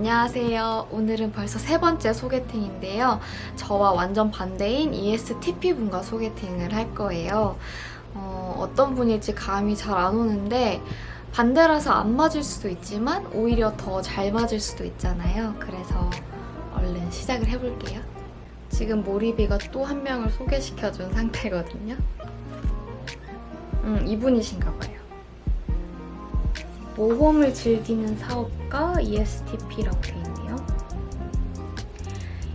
안녕하세요. 오늘은 벌써 세 번째 소개팅인데요. 저와 완전 반대인 E ESTP 분과 소개팅을 할 거예요. 어, 떤 분일지 감이 잘 안 오는데 반대라서 안 맞을 수도 있지만 오히려 더 잘 맞을 수도 있잖아요. 그래서 얼른 시작을 해볼게요. 지금 모리비가 또 한 명을 소개시켜준 상태거든요. 음, 이분이신가 봐요. 모험을 즐기는 사업가 ESTP라고 돼 있네요.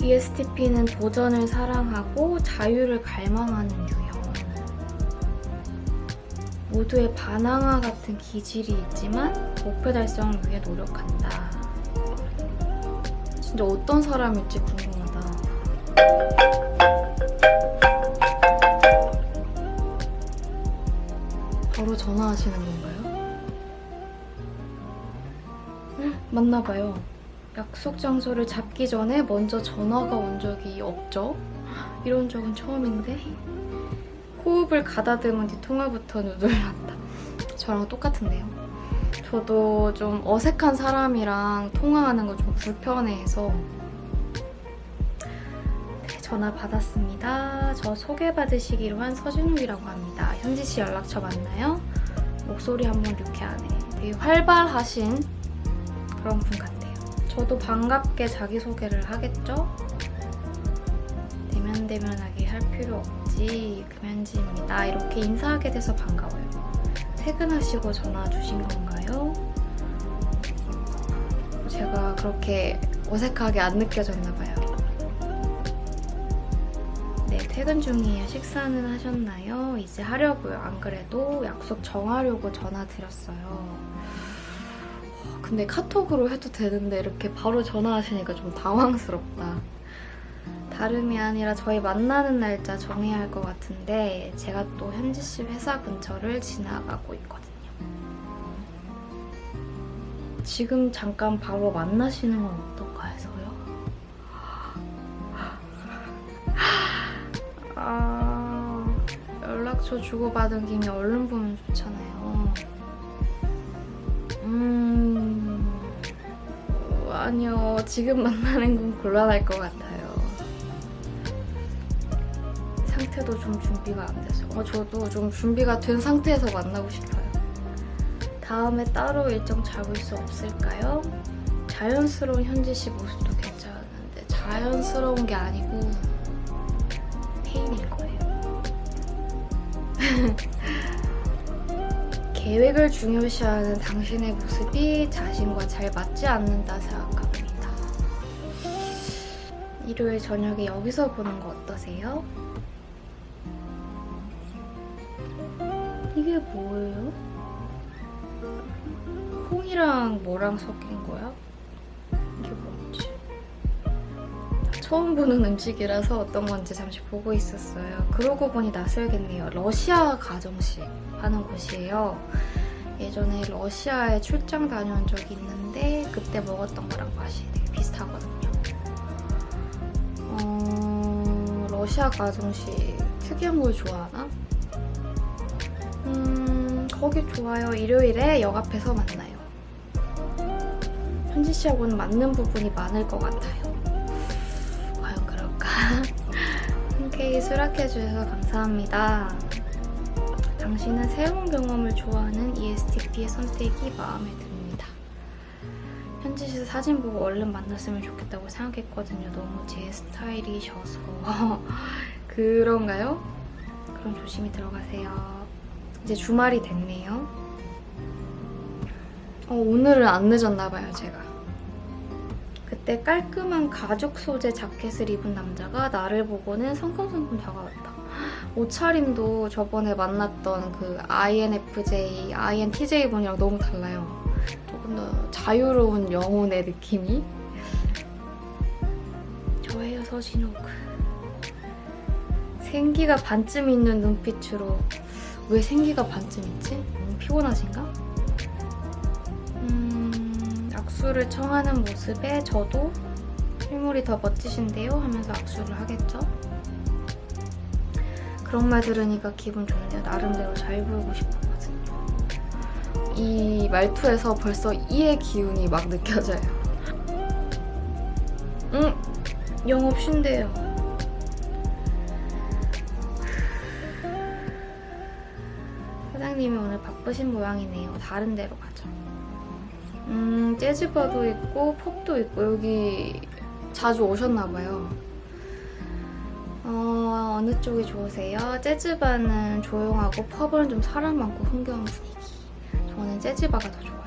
ESTP는 도전을 사랑하고 자유를 갈망하는 유형. 모두의 바나나 같은 기질이 있지만 목표 달성을 위해 노력한다. 진짜 어떤 사람일지 궁금하다. 바로 전화하시는 건가요? 맞나 봐요. 약속 장소를 잡기 전에 먼저 전화가 온 적이 없죠? 이런 적은 처음인데 호흡을 가다듬은 뒤 통화부터 누들났다. 저랑 똑같은데요. 저도 좀 어색한 사람이랑 통화하는 거 좀 불편해해서 네, 전화 받았습니다. 저 소개받으시기로 한 서진욱이라고 합니다. 현지 씨 연락처 맞나요? 목소리 한번 유쾌하네. 되게 활발하신 그런 분 같아요. 저도 반갑게 자기소개를 하겠죠? 대면대면하게 할 필요 없지. 금현지입니다. 이렇게 인사하게 돼서 반가워요. 퇴근하시고 전화 주신 건가요? 제가 그렇게 어색하게 안 느껴졌나 봐요. 네, 퇴근 중이에요. 식사는 하셨나요? 이제 하려고요. 안 그래도 약속 정하려고 전화 드렸어요. 근데 카톡으로 해도 되는데 이렇게 바로 전화하시니까 좀 당황스럽다. 다름이 아니라 저희 만나는 날짜 정해야 할 것 같은데 제가 또 현지 씨 회사 근처를 지나가고 있거든요. 지금 잠깐 바로 만나시는 건 어떨까 해서요? 아, 연락처 주고받은 김에 얼른 보면 좋잖아요. 아니요. 지금 만나는 건 곤란할 것 같아요. 상태도 좀 준비가 안 돼서. 어, 저도 좀 준비가 된 상태에서 만나고 싶어요. 다음에 따로 일정 잡을 수 없을까요? 자연스러운 현지 씨 모습도 괜찮은데 자연스러운 게 아니고 페인일 거예요. 계획을 중요시하는 당신의 모습이 자신과 잘 맞지 않는다 생각합니다. 일요일 저녁에 여기서 보는 거 어떠세요? 이게 뭐예요? 콩이랑 뭐랑 섞인 거야? 이게 뭐지? 처음 보는 음식이라서 어떤 건지 잠시 보고 있었어요. 그러고 보니 낯설겠네요. 러시아 가정식 하는 곳이에요. 예전에 러시아에 출장 다녀온 적이 있는데 그때 먹었던 거랑 맛이 되게 비슷하거든요. 어, 러시아 가정식 특이한 걸 좋아하나? 음, 거기 좋아요. 일요일에 역 앞에서 만나요. 현지 씨하고는 맞는 부분이 많을 것 같아요. 과연 그럴까? 흔쾌히 수락해주셔서 감사합니다. 당신은 새로운 경험을 좋아하는 ESTP의 선택이 마음에 듭니다. 현지 씨 사진 보고 얼른 만났으면 좋겠다고 생각했거든요. 너무 제 스타일이셔서. 그런가요? 그럼 조심히 들어가세요. 이제 주말이 됐네요. 어, 오늘은 안 늦었나봐요, 제가. 그때 깔끔한 가죽 소재 자켓을 입은 남자가 나를 보고는 성큼성큼 다가왔다. 옷차림도 저번에 만났던 그 INFJ, INTJ 분이랑 너무 달라요. 조금 더 자유로운 영혼의 느낌이. 저예요, 서진욱. 생기가 반쯤 있는 눈빛으로 왜 생기가 반쯤 있지? 너무 피곤하신가? 음, 악수를 청하는 모습에 저도 실물이 더 멋지신데요? 하면서 악수를 하겠죠? 그런 말 들으니까 기분 좋네요. 나름대로 잘 보이고 싶었거든요. 이 말투에서 벌써 이의 기운이 막 느껴져요. 응, 영업 쉰대요. 사장님이 오늘 바쁘신 모양이네요. 다른 데로 가죠. 음, 재즈바도 있고 펍도 있고 여기 자주 오셨나봐요. 어, 어느 쪽이 좋으세요? 재즈바는 조용하고 펍은 좀 사람 많고 흥겨운 분위기. 저는 재즈바가 더 좋아요.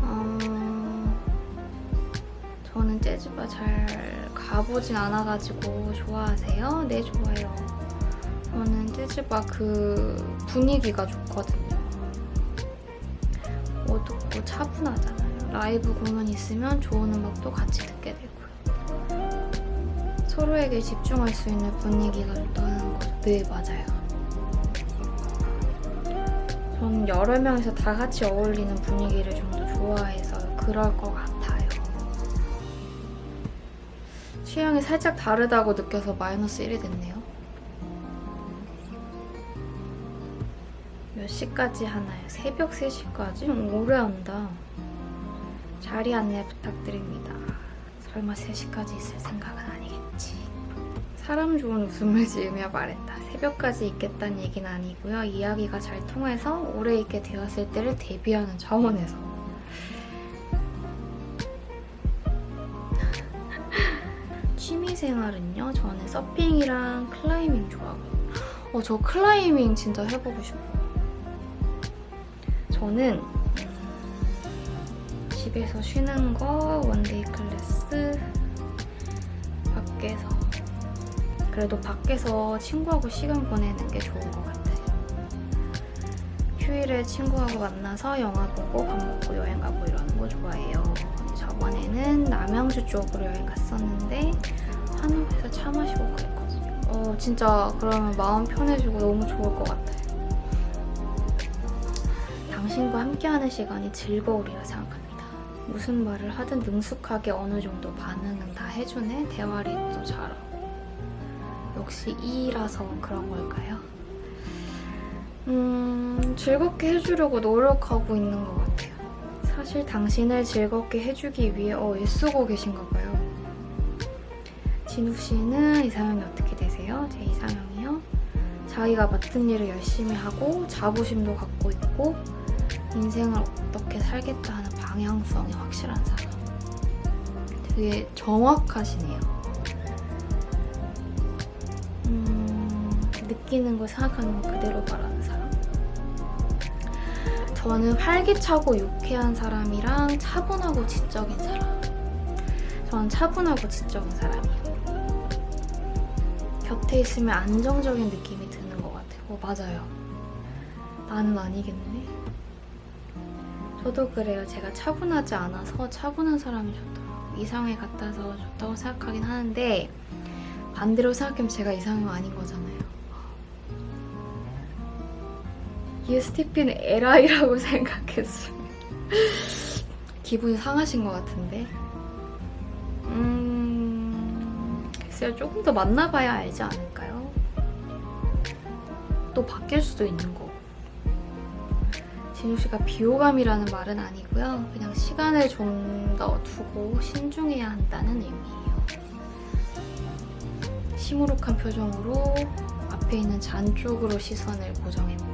어, 저는 재즈바 잘 가보진 않아가지고 좋아하세요? 네, 좋아요. 저는 재즈바 그 분위기가 좋거든요. 어둡고 차분하잖아요. 라이브 공연 있으면 좋은 음악도 같이 듣게 되고요. 서로에게 집중할 수 있는 분위기가 좋다는 거. 네, 맞아요. 저는 여러 명이서 다 같이 어울리는 분위기를 좀 더 좋아해서 그럴 것 같아요. 취향이 살짝 다르다고 느껴서 마이너스 1이 됐네요. 몇 시까지 하나요? 새벽 3시까지? 오래 한다. 자리 안내 부탁드립니다. 설마 3시까지 있을 생각은. 사람 좋은 웃음을 지으며 말했다. 새벽까지 있겠다는 얘기는 아니고요. 이야기가 잘 통해서 오래 있게 되었을 때를 대비하는 차원에서. 취미 생활은요? 저는 서핑이랑 클라이밍 좋아하고요. 어, 저 클라이밍 진짜 해보고 싶어요. 저는 음, 집에서 쉬는 거 원데이 클래스 밖에서 그래도 밖에서 친구하고 시간 보내는 게 좋은 것 같아요. 휴일에 친구하고 만나서 영화 보고 밥 먹고 여행 가고 이러는 거 좋아해요. 저번에는 남양주 쪽으로 여행 갔었는데 한옥에서 차 마시고 그랬거든요. 어, 진짜 그러면 마음 편해지고 너무 좋을 것 같아요. 당신과 함께하는 시간이 즐거우리라 생각합니다. 무슨 말을 하든 능숙하게 어느 정도 반응은 다 해주네. 대화리도 잘하고. 역시 E라서 그런 걸까요? 음, 즐겁게 해주려고 노력하고 있는 것 같아요. 사실 당신을 즐겁게 해주기 위해 어, 애쓰고 계신가 봐요. 진욱 씨는 이상형이 어떻게 되세요? 제 이상형이요? 자기가 맡은 일을 열심히 하고 자부심도 갖고 있고 인생을 어떻게 살겠다 하는 방향성이 확실한 사람. 되게 정확하시네요. 느끼는 걸 생각하는 거 그대로 말하는 사람. 저는 활기차고 유쾌한 사람이랑 차분하고 지적인 사람. 저는 차분하고 지적인 사람이에요. 곁에 있으면 안정적인 느낌이 드는 것 같아요. 어, 맞아요. 나는 아니겠네. 저도 그래요. 제가 차분하지 않아서 차분한 사람이 좋더라고요. 이상해 같아서 좋다고 생각하긴 하는데 반대로 생각하면 제가 이상형 아닌 거잖아요. ESTP는 에라이라고 생각했어요. 기분이 상하신 것 같은데. 음, 글쎄요. 조금 더 만나봐야 알지 않을까요? 또 바뀔 수도 있는 거고. 진우 씨가 비호감이라는 말은 아니고요. 그냥 시간을 좀 더 두고 신중해야 한다는 의미예요. 시무룩한 표정으로 앞에 있는 잔 쪽으로 시선을 고정했다.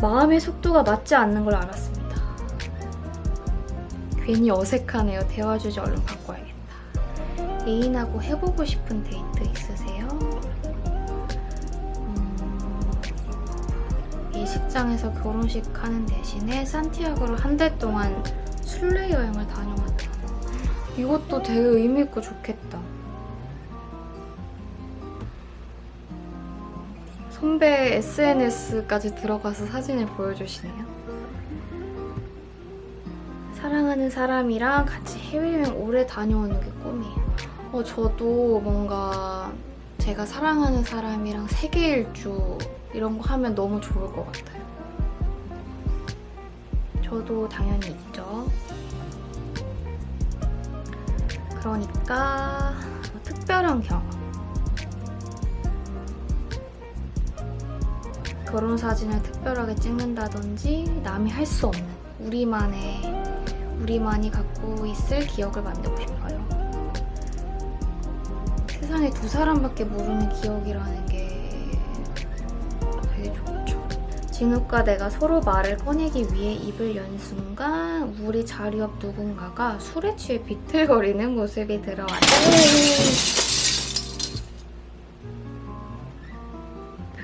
마음의 속도가 맞지 않는 걸 알았습니다. 괜히 어색하네요. 대화 주제 얼른 바꿔야겠다. 애인하고 해보고 싶은 데이트 있으세요? 음, 예식장에서 결혼식 하는 대신에 산티아고로 한 달 동안 순례 여행을 다녀왔다. 이것도 되게 의미있고 좋겠다. 선배 SNS까지 들어가서 사진을 보여주시네요. 사랑하는 사람이랑 같이 해외여행 오래 다녀오는 게 꿈이에요. 어, 저도 뭔가 제가 사랑하는 사람이랑 세계 일주 이런 거 하면 너무 좋을 것 같아요. 저도 당연히 있죠. 그러니까 특별한 경험. 결혼 사진을 특별하게 찍는다든지 남이 할 수 없는 우리만의 우리만이 갖고 있을 기억을 만들고 싶어요. 세상에 두 사람밖에 모르는 기억이라는 게 되게 좋죠. 진욱과 내가 서로 말을 꺼내기 위해 입을 연 순간 우리 자리 옆 누군가가 술에 취해 비틀거리는 모습이 들어왔다.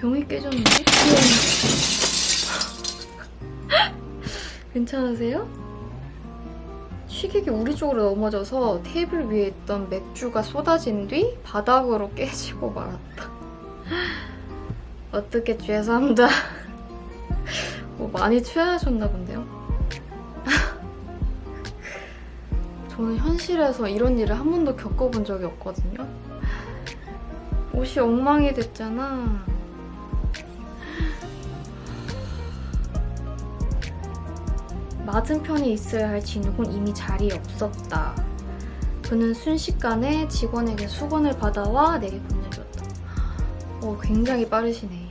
병이 깨졌는데? 괜찮으세요? 취객이 우리 쪽으로 넘어져서 테이블 위에 있던 맥주가 쏟아진 뒤 바닥으로 깨지고 말았다. 어떻게 죄송합니다. 뭐 많이 취하셨나 본데요? 저는 현실에서 이런 일을 한 번도 겪어본 적이 없거든요. 옷이 엉망이 됐잖아. 맞은편에 있어야 할 진욱은 이미 자리에 없었다. 그는 순식간에 직원에게 수건을 받아와 내게 건네줬다. 어, 굉장히 빠르시네.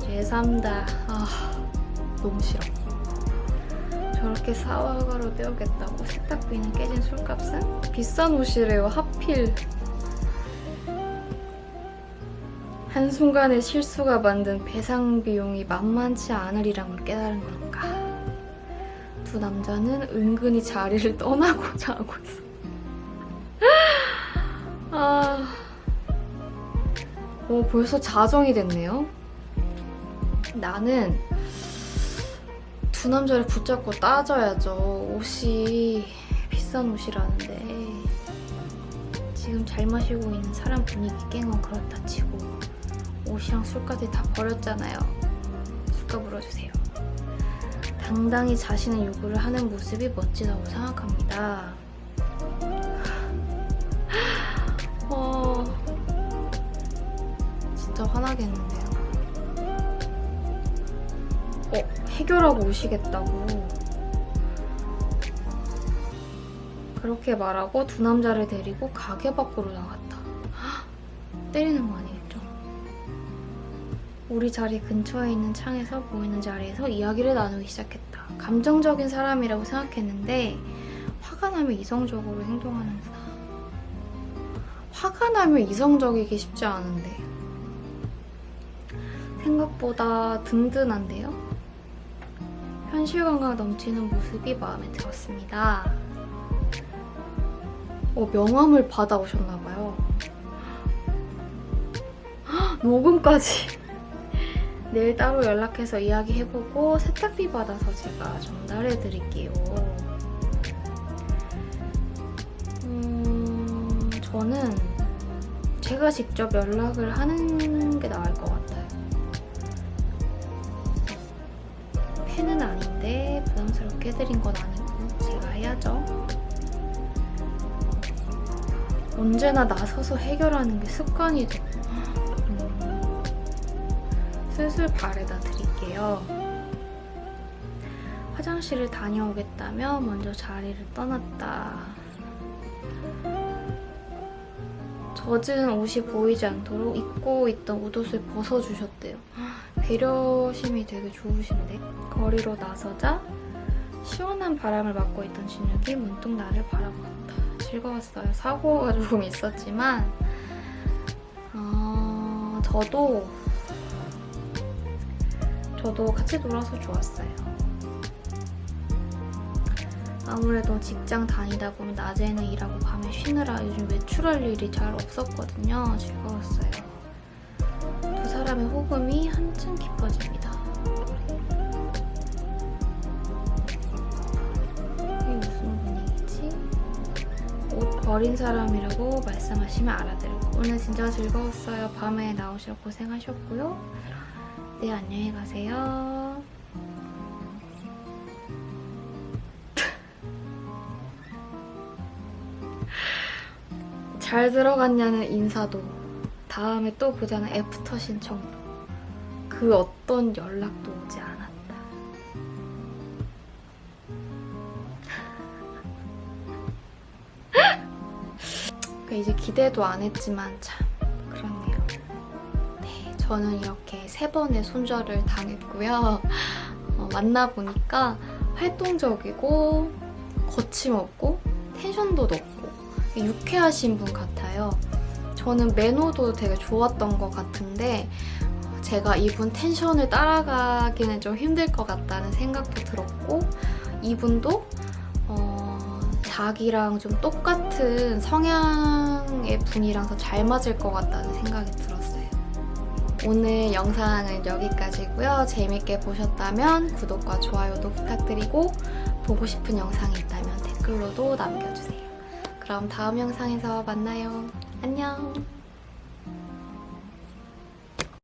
죄송합니다. 아, 너무 싫어. 저렇게 사와가로 떼어겠다고 세탁비는 깨진 술값은? 비싼 옷이래요, 하필. 한순간의 실수가 만든 배상 비용이 만만치 않으리란 걸 깨달은 걸까. 두 남자는 은근히 자리를 떠나고자 하고 있어. 아. 오, 벌써 자정이 됐네요. 나는 두 남자를 붙잡고 따져야죠. 옷이 비싼 옷이라는데. 지금 잘 마시고 있는 사람 분위기 깬 건 그렇다 치고. 옷이랑 술까지 다 버렸잖아요. 술값 물어주세요. 당당히 자신의 요구를 하는 모습이 멋지다고 생각합니다. 어, 진짜 화나겠는데요. 어, 해결하고 오시겠다고. 그렇게 말하고 두 남자를 데리고 가게 밖으로 나갔다. 때리는 거 아니겠죠? 우리 자리 근처에 있는 창에서 보이는 자리에서 이야기를 나누기 시작했다. 감정적인 사람이라고 생각했는데 화가 나면 이성적으로 행동하는 구나. 화가 나면 이성적이기 쉽지 않은데 생각보다 든든한데요? 현실감각 넘치는 모습이 마음에 들었습니다. 어, 명함을 받아오셨나봐요. 녹음까지. 내일 따로 연락해서 이야기해보고 세탁비 받아서 제가 전달해드릴게요. 음, 저는 제가 직접 연락을 하는 게 나을 것 같아요. 팬은 아닌데 부담스럽게 해드린 건 아니고 제가 해야죠. 언제나 나서서 해결하는 게 습관이 됐고 음, 슬슬 발에다 드릴게요. 화장실을 다녀오겠다며 먼저 자리를 떠났다. 젖은 옷이 보이지 않도록 입고 있던 옷옷을 벗어주셨대요. 배려심이 되게 좋으신데. 거리로 나서자 시원한 바람을 맞고 있던 진욱이 문득 나를 바라보았다. 즐거웠어요. 사고가 조금 있었지만 어, 저도 저도 같이 놀아서 좋았어요. 아무래도 직장 다니다 보면 낮에는 일하고 밤에 쉬느라 요즘 외출할 일이 잘 없었거든요. 즐거웠어요. 두 사람의 호감이 한층 깊어집니다. 이게 무슨 분위기지? 옷 버린 사람이라고 말씀하시면 알아들고 오늘 진짜 즐거웠어요. 밤에 나오셔 고생하셨고요. 네, 안녕히 가세요. 잘 들어갔냐는 인사도 다음에 또 보자는 애프터 신청도 그 어떤 연락도 오지 않았다. 그러니까 이제 기대도 안 했지만 참 저는 이렇게 세 번의 손절을 당했고요. 어, 만나보니까 활동적이고 거침없고 텐션도 높고 유쾌하신 분 같아요. 저는 매너도 되게 좋았던 것 같은데 제가 이분 텐션을 따라가기는 좀 힘들 것 같다는 생각도 들었고 이분도 어, 자기랑 좀 똑같은 성향의 분이랑 더 잘 맞을 것 같다는 생각이 들었어요. 오늘 영상은 여기까지고요. 재밌게 보셨다면 구독과 좋아요도 부탁드리고 보고 싶은 영상이 있다면 댓글로도 남겨주세요. 그럼 다음 영상에서 만나요. 안녕.